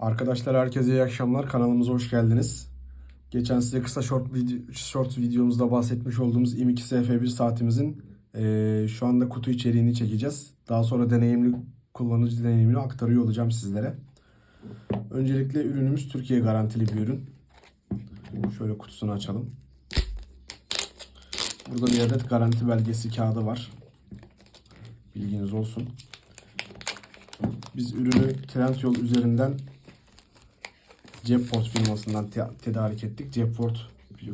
Arkadaşlar herkese iyi akşamlar. Kanalımıza hoş geldiniz. Geçen size kısa short, video, short videomuzda bahsetmiş olduğumuz M2 SF1 saatimizin eee, şu anda kutu içeriğini çekeceğiz. Daha sonra deneyimli kullanıcı deneyimini aktarıyor olacağım sizlere. Öncelikle ürünümüz Türkiye garantili bir ürün. Şöyle kutusunu açalım. Burada bir adet garanti belgesi kağıdı var. Bilginiz olsun. Biz ürünü Trendyol üzerinden Cepport firmasından te- tedarik ettik. Cepport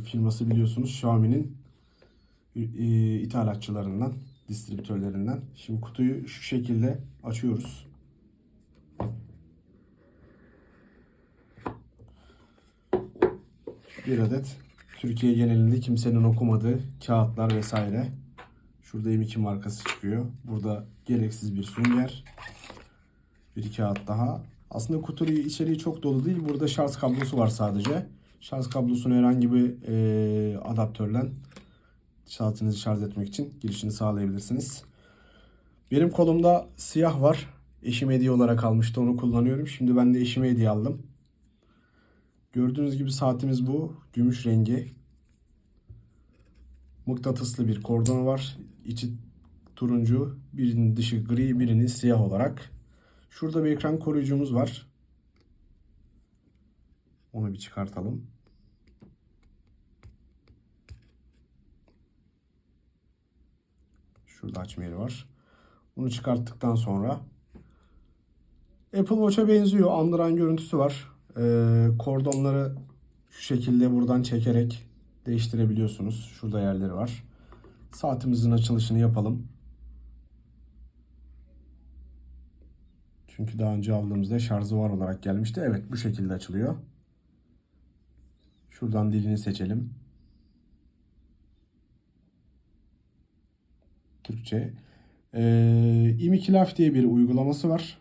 firması biliyorsunuz Xiaomi'nin e, ithalatçılarından, distribütörlerinden. Şimdi kutuyu şu şekilde açıyoruz. Bir adet Türkiye genelinde kimsenin okumadığı kağıtlar vesaire. Şurada M2 markası çıkıyor. Burada gereksiz bir sünger. Bir kağıt daha. Aslında kutu içeriği çok dolu değil. Burada şarj kablosu var sadece. Şarj kablosunu herhangi bir e, adaptörle saatinizi şarj etmek için girişini sağlayabilirsiniz. Benim kolumda siyah var. Eşim hediye olarak almıştı. Onu kullanıyorum. Şimdi ben de eşime hediye aldım. Gördüğünüz gibi saatimiz bu. Gümüş rengi. Mıknatıslı bir kordonu var. İçi turuncu, birinin dışı gri, birinin siyah olarak. Şurada bir ekran koruyucumuz var. Onu bir çıkartalım. Şurada açma yeri var. Bunu çıkarttıktan sonra Apple Watch'a benziyor. Andıran görüntüsü var. Ee, kordonları şu şekilde buradan çekerek değiştirebiliyorsunuz. Şurada yerleri var. Saatimizin açılışını yapalım. Çünkü daha önce aldığımızda şarjı var olarak gelmişti. Evet bu şekilde açılıyor. Şuradan dilini seçelim. Türkçe. Ee, imikilaf diye bir uygulaması var.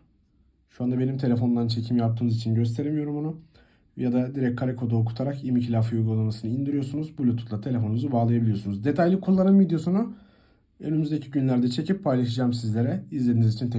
Şu anda benim telefondan çekim yaptığımız için gösteremiyorum onu. Ya da direkt kare kodu okutarak imikilaf uygulamasını indiriyorsunuz. Bluetooth'la telefonunuzu bağlayabiliyorsunuz. Detaylı kullanım videosunu önümüzdeki günlerde çekip paylaşacağım sizlere. İzlediğiniz için teşekkür